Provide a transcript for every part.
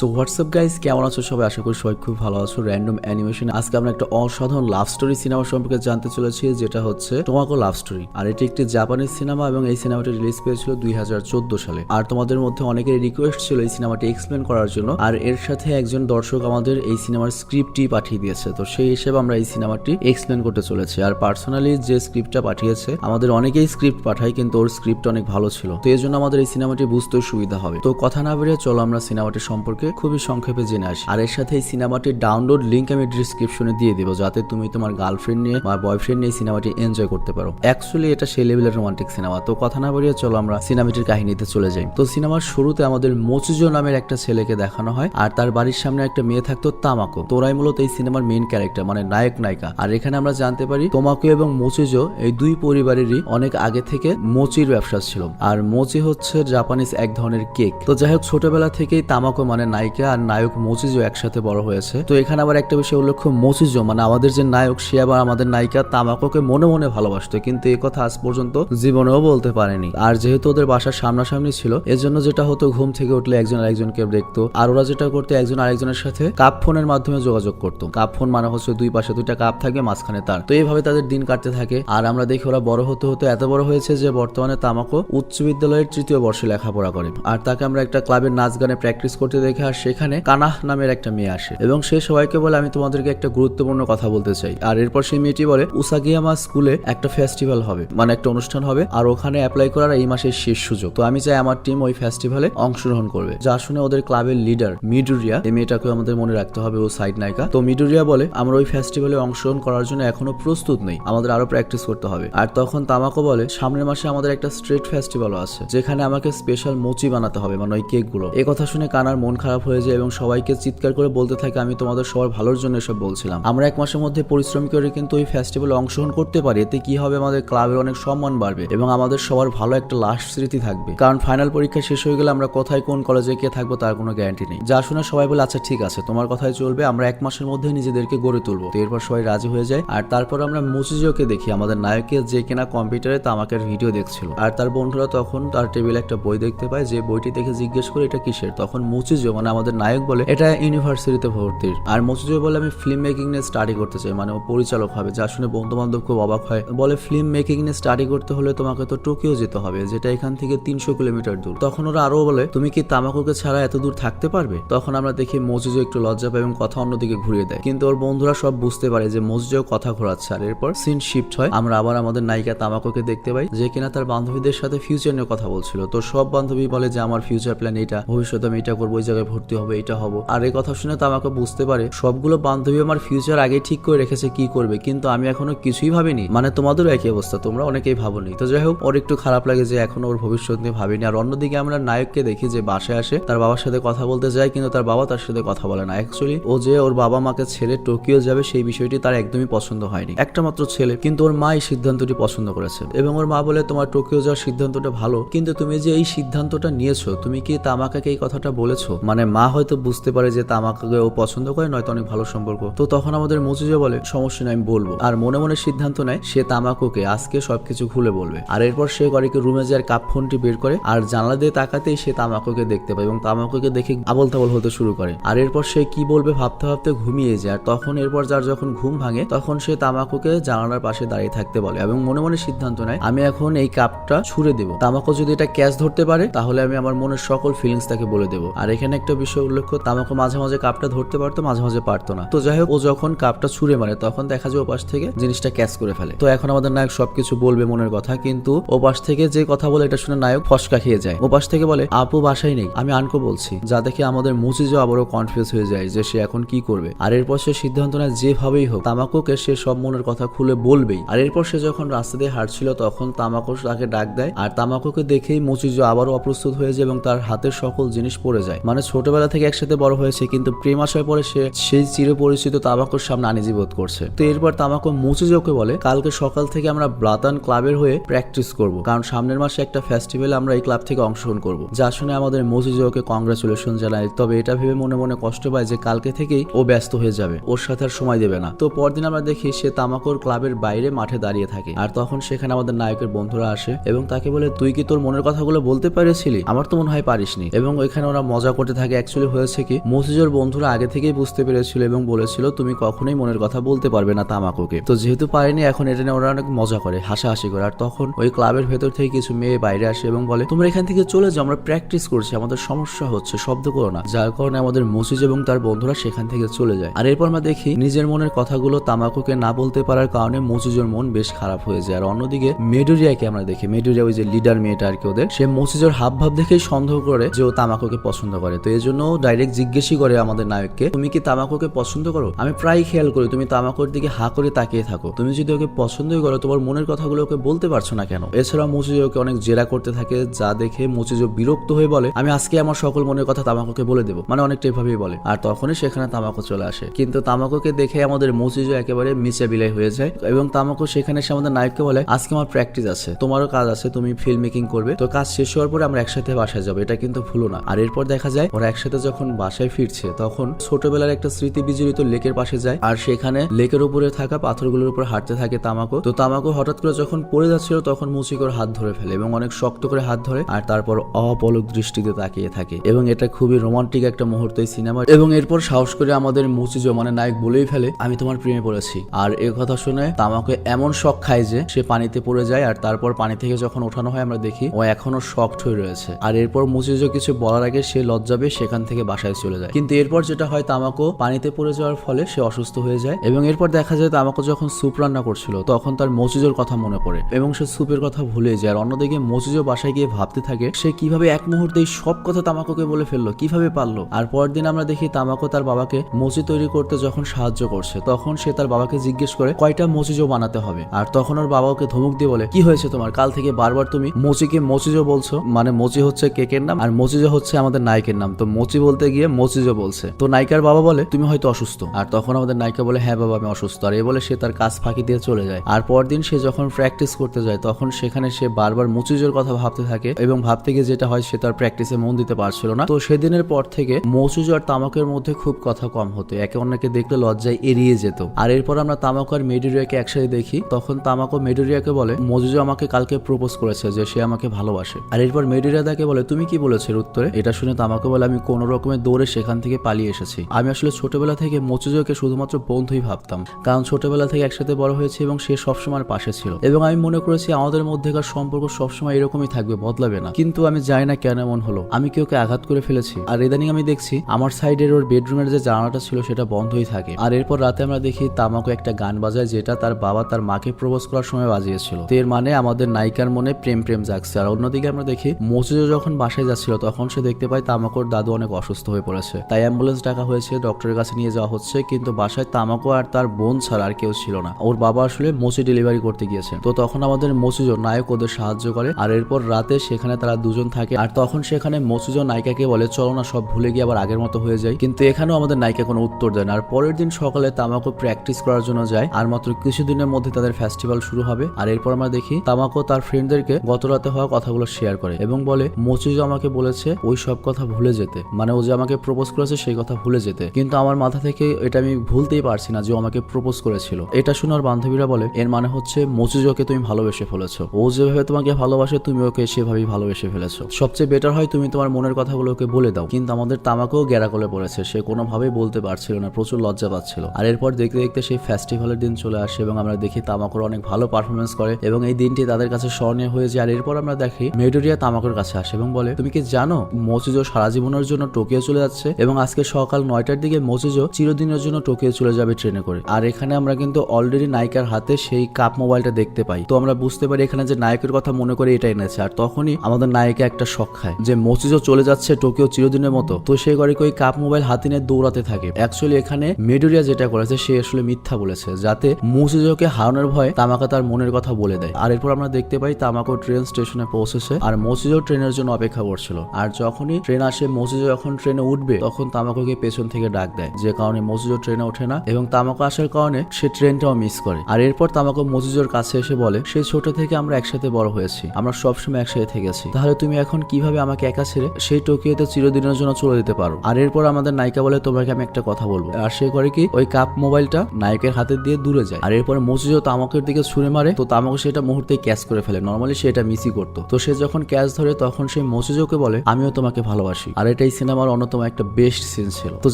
So WhatsApp guys কেমন আছো সবাই? আশা করি সবাই খুব ভালো আছো। র্যান্ডম অ্যানিমেশন আজকে আমরা একটা অসাধারণ লাভ স্টোরি সিনেমা সম্পর্কে জানতে চলেছি, যেটা হচ্ছে তোমাকো লাভ স্টোরি আর এটি একটি জাপানিজ সিনেমা এবং এই সিনেমাটি রিলিজ পেয়েছিল দুই হাজার চোদ্দ সালে। আর তোমাদের মধ্যে অনেকের রিকোয়েস্ট ছিল এই সিনেমাটি এক্সপ্লেন করার জন্য। আর এর সাথে একজন দর্শক আমাদের এই সিনেমার স্ক্রিপ্টটি পাঠিয়ে দিয়েছে। তো সেই হিসেবে আমরা এই সিনেমাটি এক্সপ্লেন করতে চলেছি। আর পার্সোনালি যে স্ক্রিপ্টটা পাঠিয়েছে, আমাদের অনেকেই স্ক্রিপ্ট পাঠায়, কিন্তু ওর স্ক্রিপ্ট অনেক ভালো ছিল। তো এই জন্য আমাদের এই সিনেমাটি বুঝতে সুবিধা হবে। তো কথা না বেরিয়ে চলো আমরা সিনেমাটি সম্পর্কে খুবই সংক্ষেপে জেনে আসি। আর এর সাথে এই সিনেমাটির ডাউনলোড লিঙ্ক আমি ডিসক্রিপশনে দিয়ে দিব, যাতে তুমি তোমার গার্লফ্রেন্ড নিয়ে বা বয়ফ্রেন্ড নিয়ে সিনেমাটি এনজয় করতে পারো। অ্যাকচুয়ালি এটা সেই লেভেলের রোমান্টিক সিনেমা তো কথা না বেরিয়ে চলো আমরা সিনেমাটির কাহিনীতে চলে যাই। তো সিনেমার শুরুতে আমাদের মচুজো নামের একটা ছেলেকে দেখানো হয়, আর তার বাড়ির সামনে একটা মেয়ে থাকতো তামাকো। তোরাই মূলত এই সিনেমার মেইন ক্যারেক্টার মানে নায়ক, নায়িকা। আর এখানে আমরা জানতে পারি, তোমাকো এবং মচুজো এই দুই পরিবারেরই অনেক আগে থেকে মোচির ব্যবসা ছিল। আর মোচি হচ্ছে জাপানিজ এক ধরনের কেক তো যাই হোক, ছোটবেলা থেকেই তামাকো মানে নায়িকা আর নায়ক মোচিজো একসাথে বড় হয়েছে। তো এখানে আবার একটা বিষয় উল্লেখ্য মোচিজো মানে আমাদের যে নায়ক, সে আবার আমাদের নায়িকা তামাকোকে মনে মনে ভালোবাসতো, কিন্তু এই কথা আজ পর্যন্ত জীবনেও বলতে পারেনি। আর যেহেতু ওদের বাসার সামনাসামনি ছিল, এজন্য যেটা হতো, ঘুম থেকে উঠলে একজন আরেকজনকে দেখতো, আর ওরা যেটা করতো, একজন আরেকজনের সাথে কাপ ফোনের মাধ্যমে যোগাযোগ করতো। কাপ ফোন মানে হচ্ছে দুই পাশে দুইটা কাপ থাকবে মাঝখানে তার। তো এইভাবে তাদের দিন কাটতে থাকে, আর আমরা দেখি ওরা বড় হতে হতে এত বড় হয়েছে যে বর্তমানে তামাকো উচ্চ বিদ্যালয়ের তৃতীয় বর্ষে লেখাপড়া করে। আর তাকে আমরা একটা ক্লাবের নাচ গানে প্র্যাকটিস করতে দেখি আর সেখানে কানাহ নামের একটা মেয়ে আসে। এবং সে সবাইকে বলে, আমি তোমাদেরকে একটা গুরুত্বপূর্ণ কথা বলতে চাই। আর এরপর সেই মেয়েটি বলে, উসাগিয়ামা স্কুলে একটা ফেস্টিভ্যাল হবে মানে একটা অনুষ্ঠান হবে, আর ওখানে অ্যাপ্লাই করার এই মাসের শেষ সুযোগ। তো আমি চাই আমার টিম ওই ফেস্টিভ্যালে অংশগ্রহণ করবে। যা শুনে ওদের ক্লাবের লিডার মিডুরিয়া, এই মেয়েটাকে আমাদের মনে রাখতে হবে, ও সাইড নায়িকা। তো মিডুরিয়া বলে, আমরা ওই ফেস্টিভ্যালে অংশগ্রহণ করার জন্য এখনও প্রস্তুত নেই, আমাদের আরও প্র্যাকটিস করতে হবে। আর তখন তামাকো বলে, সামনের মাসে আমাদের একটা স্ট্রিট ফেস্টিভ্যালও আছে, যেখানে আমাকে স্পেশাল মোচি বানাতে হবে মানে ওই কেকগুলো এই কথা শুনে কানার মন খারাপ হয়ে যায় এবং সবাইকে চিৎকার করে বলতে থাকে, আমি তোমাদের সবার ভালোর জন্য এসব বলছিলাম। আমরা এক মাসের মধ্যে পরিশ্রম করে কিন্তু ওই ফেস্টিভ্যালে অংশগ্রহণ করতে পারি। এতে কি হবে? আমাদের ক্লাবের অনেক সম্মান বাড়বে এবং আমাদের সবার ভালো একটা লাস্ট স্মৃতি থাকবে। কারণ ফাইনাল পরীক্ষা শেষ হয়ে গেলে আমরা কোথায়, কোন কলেজে কে থাকব তার কোনো গ্যারান্টি নেই। যা শুনে সবাই বলে আচ্ছা ঠিক আছে, তোমার কথাই চলবে, আমরা এক মাসের মধ্যে নিজেদেরকে গড়ে তুলবো। তো এরপর সবাই রাজি হয়ে যায়। আর তারপর আমরা মুচিজোকে দেখি। আমাদের নায়ককে যে কিনা কম্পিউটারে তামাকের ভিডিও দেখছিল। আর তার বন্ধুরা তখন তার টেবিলে একটা বই দেখতে পায়। যে বইটি দেখে জিজ্ঞেস করে, এটা কিসের? তখন মুচিজো মানে আমাদের নায়ক বলে, এটা ইউনিভার্সিটিতে ভর্তির। আর মুচিজো বলে, আমি ফিল্ম মেকিং নিয়ে স্টাডি করতে চাই মানে ও পরিচালক হবে, যা শুনে বন্ধু বান্ধব খুব অবাক হয়। বলে ফিল্ম মেকিং নিয়ে স্টাডি করতে হলে তোমাকে তো টোকিও যেতে হবে, যেটা এখান থেকে তিনশো কিলোমিটার দূর। তখন ওরা আরও বলে, তুমি কি তামাকুকে ছাড়া এত দূর থাকতে পারবে? তখন আমরা দেখি মজিজো একটু লজ্জা পায় এবং কথা অন্যদিকে ঘুরিয়ে দেয়। কিন্তু ওর বন্ধুরা সব বুঝতে পারে যে মজিজো কথা ঘোরাচ্ছে। আর এরপর সিন শিফট হয়, আমরা আবার আমাদের নায়িকা তামাকুকে দেখতে পাই, যে কিনা তার বান্ধবীদের সাথে ফিউচার নিয়ে কথা বলছিল। তো সব বান্ধবী বলে যে, আমার ফিউচার প্ল্যান এটা ভবিষ্যতে আমি এটা করব, ওই জায়গায় ভর্তি হবে, এটা হব। আর এই কথা শুনে তামাকো বুঝতে পারে, সবগুলো বান্ধবী আমার ফিউচার আগে ঠিক করে রেখেছে কি করবে, কিন্তু আমি এখনও কিছুই ভাবিনি। মানে তোমাদেরও একই অবস্থা, তোমরা অনেকেই ভাবনি। তো যাই হোক, ওর একটু খারাপ লাগে যে এখনও ওর ভবিষ্যৎ নিয়ে ভাবিনি। আর অন্যদিকে আমরা নায়ককে দেখি যে বাসায় আসে, তার বাবার সাথে কথা বলতে যায়, কিন্তু তার বাবা তার সাথে কথা বলে না। অ্যাকচুয়ালি ও যে ওর বাবা মাকে ছেড়ে টোকিও যাবে, সেই বিষয়টি তার একদমই পছন্দ হয়নি। একটা মাত্র ছেলে, কিন্তু ওর মা এই সিদ্ধান্তটি পছন্দ করেছে। এবং ওর মা বলে, তোমার টোকিও যাওয়ার সিদ্ধান্তটা ভালো, কিন্তু তুমি যে এই সিদ্ধান্তটা নিয়েছো, তুমি কি তামাকাকে এই কথাটা বলেছ? মানে মা হয়তো বুঝতে পারে যে তামাকাকে ও পছন্দ করে, নয়তো অনেক ভালো সম্পর্ক। তো তখন আমাদের মুজিজে বলে, সমস্যা নেই, আমি বলব। আর মনে মনে সিদ্ধান্ত নেয়, সে তামাকুকে, আজকে সবকিছু খুলে বলবে। আর এরপর সে করে রুমে যায়, কাপ ফোনটি বের করে, আর জানলা দিয়ে তাকাতেই সে তামাকুকে দেখতে পায় এবং তামাকুকে দেখে আবল তাবল হতে শুরু করে। আর এরপর সে কি বলবে ভাবতে ভাবতে ঘুমিয়ে যায়, আর তখন এরপর যার যখন ঘুম ভাঙে, তখন সে তামাকুকে জানালার পাশে দাঁড়িয়ে থাকতে বলে এবং মনে মনে সিদ্ধান্ত নেয়, আমি এখন এই কাপটা ছুড়ে দেবো। তামাকু যদি এটা ক্যাচ ধরতে পারে, তাহলে আমি আমার মনের সকল ফিলিংস তাকে বলে দেবো। আর এখানে একটা বিষয় উল্লেখ্য তামাকু মাঝে মাঝে কাপটা ধরতে পারতো, মাঝে মাঝে পারতো না। তো যাই হোক, ও যখন কাপটা ছুঁড়ে মারে, তখন দেখা যায় ওপাশ থেকে জিনিসটা ক্যাচ করে ফেলে। তো এখন আমাদের নায়ক সবকিছু বলবে মনের কথা, কিন্তু ওপাশ থেকে যে কথা বলে এটা শুনে নায়ক ফসকা খেয়ে যায়। ওপাশ থেকে বলে, আপু, বাসায় নেই। আমি আনকো বলছি। যা দেখে আমাদের মুচিজো আবারও কনফিউজ হয়ে যায় যে সে এখন কি করবে। আর এরপর সে সিদ্ধান্ত নেয় যেভাবেই হোক, তামাকুকে সে সব মনের কথা খুলে বলবেই। আর এরপর সে যখন রাস্তা দিয়ে হাঁটছিল, তখন তামাকো তাকে ডাক দেয়। আর তামাকুকে দেখেই মুচিজো আবারও অপ্রস্তুত হয়ে যায় এবং তার হাতের সকল জিনিস পড়ে যায়। মানে ছোটবেলা থেকে একসাথে বড় হয়েছে, কিন্তু প্রেম আসার পরে সে সেই চিরপরিচিত তামাকুর সামনে আনিজি বোধ করছে। তো এরপর তামাকু মুচিজোকে বলে, কালকে সকাল থেকে আমরা ব্লাতান ক্লাবের হয়ে প্র্যাকটিস করব। কারণ সামনের মাসে একটা ফেস্টিভ্যালে আমরা এই ক্লাব থেকে অংশগ্রহণ করব। যা শুনে আমাদের মুচিজোকে কংগ্রাচুলেশন জানাই তবে এটা ভেবে মনে মনে কষ্ট পায় যে কালকে থেকেই ও ব্যস্ত হয়ে যাবে। ওর সাথে আর সময় দেবে না। তো পরদিন আমরা দেখি সে তামাকুর ক্লাবের বাইরে মাঠে দাঁড়িয়ে থাকে। আর তখন সেখানে আমাদের নায়কের বন্ধুরা আসে এবং তাকে বলে, তুই কি তোর মনের কথাগুলো বলতে পেরেছিলি? আমার তো মনে হয় পারিসনি। এবং ওইখানে ওরা মজা করতে থাকে। আগে অ্যাকচুয়ালি হয়েছে কি, মসিজোর বন্ধুরা আগে থেকেই বুঝতে পেরেছিল এবং বলেছিল, তুমি কখনোই মনের কথা বলতে পারবে না তামাকোকে। তো যেহেতু পারেনি, এখন এটা নিয়ে ওরা অনেক মজা করে, হাসাহাসি করে। আর তখন ওই ক্লাবের ভেতর থেকে কিছু মেয়ে বাইরে আসে এবং বলে, তোমরা এখান থেকে চলে যাও, আমরা প্র্যাকটিস করছি, আমাদের সমস্যা হচ্ছে, শব্দ করো না। যার কারণে আমাদের মসিজ এবং তার বন্ধুরা সেখান থেকে চলে যায়। আর এরপর আমরা দেখি, নিজের মনের কথাগুলো তামাকুকে না বলতে পারার কারণে মসিজোর মন বেশ খারাপ হয়ে যায়। আর অন্যদিকে মেডুরিয়াকে আমরা দেখি, মেডুরিয়া ওই যে লিডার মেয়েটা আর কি ওদের, সে মসিজোর হাব ভাব দেখেই সন্দেহ করে যে ও তামাকুকে পছন্দ করে। তো এই জন্য ডাইরেক্ট জিজ্ঞেসই করে আমাদের নায়ককে, তুমি কি তামাকুকে পছন্দ করো? আমি প্রায় খেয়াল করি, তুমি তামাকুর দিকে হা করে তাকিয়ে থাকো। তুমি যদি ওকে পছন্দই করো, তোমার মনের কথাগুলো ওকে বলতে পারছ না কেন? এছাড়া মুচিজো ওকে অনেক জেরা করতে থাকে, যা দেখে মুচিজো বিরক্ত হয়ে বলে, আমি আজকে আমার সকল মনের কথা তামাকুকে বলে দেবো। মানে অনেকটা এভাবেই বলে। আর তখনই সেখানে তামাকু চলে আসে। কিন্তু তামাকুকে দেখে আমাদের মুচিজো একেবারে মিচে বিলাই হয়ে যায় এবং তামাকু সেখানে এসে আমাদের নায়ককে বলে, আজকে আমার প্র্যাকটিস আছে, তোমারও কাজ আছে, তুমি ফিল্ম মেকিং করবে। তো কাজ শেষ হওয়ার পরে আমরা একসাথে বাসায় যাব, এটা কিন্তু ভুলো না। আর এরপর দেখা যায় ওরা একসাথে যখন বাসায় ফিরছে, তখন ছোটবেলার একটা স্মৃতি বিজড়িত লেকের পাশে যায় আর সেখানে লেকের উপরে থাকা পাথরগুলোর উপর হাঁটতে থাকে তামাকো। তো তামাকো হঠাৎ করে যখন পড়ে যাচ্ছিল, তখন মুচিকোর হাত ধরে ফেলে এবং অনেক শক্ত করে হাত ধরে আর তারপর অপলক দৃষ্টিতে তাকিয়ে থাকে। এবং এটা খুবই রোমান্টিক একটা মুহূর্ত এই সিনেমা এবং এরপর সাহস করে আমাদের মুচিজো মানে নায়ক বলেই ফেলে, আমি তোমার প্রেমে পড়েছি। আর এ কথা শুনে তামাকে এমন শখ খায় যে সে পানিতে পড়ে যায় আর তারপর পানি থেকে যখন ওঠানো হয়, আমরা দেখি ও এখনও শক্ট হয়ে রয়েছে। আর এরপর মুচিজো কিছু বলার আগে সে লজ্জাবে সেখান থেকে বাসায় চলে যায়। কিন্তু এরপর যেটা হয় তামাকো পানিতে পড়ে যাওয়ার ফলে সে অসুস্থ হয়ে যায় এবং এরপর দেখা যায় তামাকো যখন স্যুপ রান্না করছিল, তখন তার মচিজোর কথা মনে পড়ে এবং সে স্যুপের কথা ভুলে যায়। আর অন্যদিকে মচিজো বাসায় গিয়ে ভাবতে থাকে, সে কীভাবে এক মুহূর্তেই সব কথা তামাকোকে বলে ফেলল, কীভাবে পারল? আর পরের দিন আমরা দেখি তামাকো তার বাবাকে মচি তৈরি করতে যখন সাহায্য করছে, তখন সে তার বাবাকে জিজ্ঞেস করে, কয়টা মচিজো বানাতে হবে? আর তখন ওর বাবা ওকে ধমক দিয়ে বলে, কি হয়েছে তোমার? কাল থেকে বারবার তুমি মচিকে মচিজো বলছো? মানে মচি হচ্ছে কেকের নাম, আর মচিজো হচ্ছে আমাদের নায়কের নাম। তো মচি বলতে গিয়ে মচিজো বলছে। তো নায়িকার বাবা বলে, তুমি হয়তো অসুস্থ। আর তখন আমাদের নায়িকা বলে হ্যাঁ বাবা, আমি অসুস্থ। আর এ বলে, সে তার কাজ ফাঁকি দিয়ে চলে যায়। আর পরদিন সে যখন প্র্যাকটিস করতে যায়, তখন সেখানে সে বারবার মুচিজোর কথা ভাবতে থাকে এবং ভাবতে গিয়ে যেটা হয়, সে তার প্র্যাকটিসে মন দিতে পারছিল না। তো সেদিনের পর থেকে মৌসুজো আর তামাকের মধ্যে খুব কথা কম হতো। একে অন্যকে দেখলে লজ্জায় এড়িয়ে যেত। আর এরপর আমরা তামাক আর মেডুরিয়াকে একসাথে দেখি। তখন তামাকো মেডুরিয়াকে বলে মজুজো আমাকে কালকে প্রপোজ করেছে যে সে আমাকে ভালোবাসে। আর এরপর মেডুরিয়া তাকে বলে, তুমি কি বলেছ উত্তরে? এটা শুনে তামাকো বলে আমি কোনো রকমের দৌড়ে সেখান থেকে পালিয়ে এসেছি। আমি আসলে ছোটবেলা থেকে মচুজোকে শুধুমাত্র বন্ধুই ভাবতাম, কারণ ছোটবেলা থেকে একসাথে বড় হয়েছে এবং সে সবসময় পাশে ছিল। এবং আমি মনে করেছি আমাদের মধ্যেকার সম্পর্ক সবসময় এরকমই থাকবে, বদলাবে না। কিন্তু আমি জানি না কেন এমন হলো। আমি কি ওকে আঘাত করে ফেলেছি? আর ইদানিং আমি দেখছি আমার সাইডের ওর বেডরুমের যে জানালাটা ছিল সেটা বন্ধই থাকে। আর এরপর রাতে আমরা দেখি তামাকো একটা গান বাজায় যেটা তার বাবা তার মাকে প্রপোজ করার সময় বাজিয়েছিল। এর মানে আমাদের নায়িকার মনে প্রেম প্রেম জাগছে। আর অন্যদিকে আমরা দেখি মসজিদে যখন বাসায় যাচ্ছিল, তখন সে দেখতে পায় তামাকোর দাদু অনেক অসুস্থ হয়ে পড়েছে। তাই অ্যাম্বুলেন্স ডাকা হয়েছে ডক্টরের কাছে নিয়ে যাওয়া হচ্ছে, কিন্তু বাসায় তামাকো আর তার বোন ছাড়া আর কেউ ছিল না। ওর বাবা আসলে মোচি ডেলিভারি করতে গিয়েছে। তো তখন আমাদের মসুজো নায়ক ওদের সাহায্য করে, আর এরপর রাতে সেখানে তারা দুজন থাকে, আর তখন সেখানে মসুজো নায়িকাকে বলে, চলো না, সব ভুলে গিয়ে আবার আগের মতো হয়ে যায় কিন্তু এখানেও আমাদের নায়িকা কোনো উত্তর দেয় না। আর পরের দিন সকালে তামাকো প্র্যাকটিস করার জন্য যায়, আর মাত্র কিছুদিনের মধ্যে তাদের ফেস্টিভ্যাল শুরু হবে। আর এরপর আমরা দেখি তামাকো তার ফ্রেন্ডদেরকে গত রাতে হওয়া কথাগুলো শেয়ার করে এবং বলে মচুজো আমাকে বলেছে, ওই সব কথা ভুলে যেতে। মানে ও যে আমাকে প্রপোজ করেছে সেই কথা ভুলে যেতে। কিন্তু আমার মাথা থেকে এটা আমি ভুলতেই পারছি না যে ও আমাকে প্রপোজ করেছিল। এটা শুনে ওর বান্ধবীরা বলে, এর মানে হচ্ছে মচুজোকে তুমি ভালোবেসে ফেলেছো। ও যেভাবে তোমাকে ভালোবাসে, তুমি ওকে সেভাবেই ভালোবেসে ফেলেছো। সবচেয়ে বেটার হয় তুমি তোমার মনের কথাগুলো ওকে বলে দাও। কিন্তু আমাদের তামাকেও গেরা করে পড়েছে। সে কোনোভাবেই বলতে পারছিল না, প্রচুর লজ্জা পাচ্ছিল। আর এরপর দেখতে দেখতে সেই ফেস্টিভ্যালের দিন চলে আসে এবং আমরা দেখি তামাকর অনেক ভালো পারফরমেন্স করে এবং এই দিনটি তাদের কাছে স্মরণীয় হয়ে যায়। আর এরপর আমরা দেখি মেডোরিয়া তামাকর কাছে আসে এবং বলে, তুমি কি জানো মচুজো সারা জীবনের জন্য টোকিও চলে যাচ্ছে এবং আজকে সকাল নয়টার দিকে মচুজো চিরদিনের জন্য টোকিও চলে যাবে ট্রেনে করে। আর এখানে আমরা কিন্তু অলরেডি নায়িকার হাতে সেই কাপ মোবাইলটা দেখতে পাই। তো আমরা বুঝতে পারি এখানে যে নায়কের কথা মনে করে এটা এনেছে। আর তখনই আমাদের নায়িকা একটা শখ খায় যে মচিজো চলে যাচ্ছে টোকিও চিরদিনের মতো। তো সে করে ওই কাপ মোবাইল হাতে নিয়ে দৌড়াতে থাকে। অ্যাকচুয়ালি এখানে মেডোরিয়া যেটা করেছে সে আসলে মিথ্যা বলেছে, যাতে মচিজোকে হারানোর ভয়ে তামাকা তার মনের কথা বলে দেয়। আর এরপর আমরা দেখতে পাই তামাকো ট্রেন স্টেশনে পৌঁছেছে, আর মচিজো ট্রেনের জন্য অপেক্ষা করছিল। আর যখনই ট্রেন আসে মচিজো যখন ট্রেনে উঠবে, তখন তামাকোকে পেছন থেকে ডাক দেয়। যে কারণে মচিজো ট্রেনে ওঠে না এবং তামাকো আসার কারণে সে ট্রেনটাও মিস করে। আর এরপর তামাকো মজিজোর কাছে এসে বলে সে ছোট থেকে আমরা একসাথে বড় হয়েছি। আমরা সবসময় একসাথে থেকেছি। তাহলে তুমি এখন কীভাবে আমাকে একা ছেড়ে সেই টোকিওতে চিরদিনের জন্য চলে যেতে পারো? আর এরপর আমাদের নায়িকা বলে, তোমাকে আমি একটা কথা বলব। আর সে করে কি, ওই কাপ মোবাইলটা নায়কের হাতে দিয়ে দূরে যায়। আর এরপর মজিজো তামাকের দিকে ছুঁড়ে মারে, তো তামাকো সেটা মুহূর্তে ক্যাচ করে ফেলে। নর্মালি সে এটা মিসই করতো। তো সে যখন ক্যাচ ধরে, তখন সেই মজিজোকে বলে, আমিও তোমাকে ভালোবাসি। আর এটাই সিনেমার অন্যতম একটা বেস্ট সিন ছিল। তো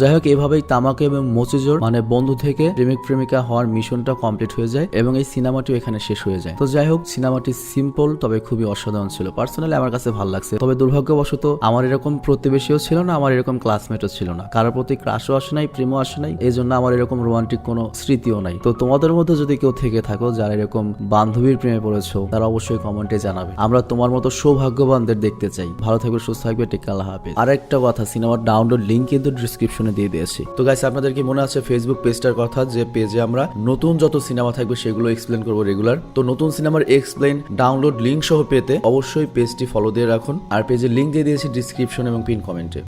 যাই হোক, এভাবেই তামাকে এবং মচিজোর মানে বন্ধু থেকে প্রেমিক প্রেমিকা হওয়ার মিশনটা কমপ্লিট হয়ে যায় এবং এই সিনেমাটিও এখানে শেষ হয়ে যায়। তো যাই হোক, সিনেমাটি সিম্পল তবে খুবই অসাধারণ ছিল। পার্সোনালি আমার কাছে ভালো লাগছে। তবে দুর্ভাগ্যবশত আমার এরকম প্রতিবেশীও ছিল না, আমার এরকম ক্লাসমেটও ছিল না। কারোর প্রতি ক্রাশও আসে নাই, প্রেমও আসে নাই এই জন্য আমার এরকম রোমান্টিক কোনো স্মৃতিও নাই। তো তোমাদের মধ্যে যদি কেউ থেকে থাকো, যারা এরকম বান্ধবীর প্রেমে পড়েছো, তারা অবশ্যই কমেন্টে জানাবে। আমরা তোমার মতো সৌভাগ্যবানদের দেখতে চাই। ভালো থাকবে, সুস্থ থাকবে, টেকা আল্লাহ হাফেজ। আর একটা কথা, সিনেমার ডাউনলোড লিঙ্ক কিন্তু ডিসক্রিপশনে দিয়ে দিয়েছি। তো গাইস আপনাদেরকে মনে আছে ফেসবুক পেজটার কথা, যে পেজে আমরা নতুন যত সিনেমা থাকবে সেগুলো এক্সপ্লেন করব রেগুলার তো নতুন সিনেমার এক্সপ্লেন ডাউনলোড লিঙ্ক সহ পেতে অবশ্যই পেজটি ফলো দিয়ে রাখুন। আর পেজের লিঙ্ক দিয়ে দিয়েছি ডিসক্রিপশন এবং পিন কমেন্টে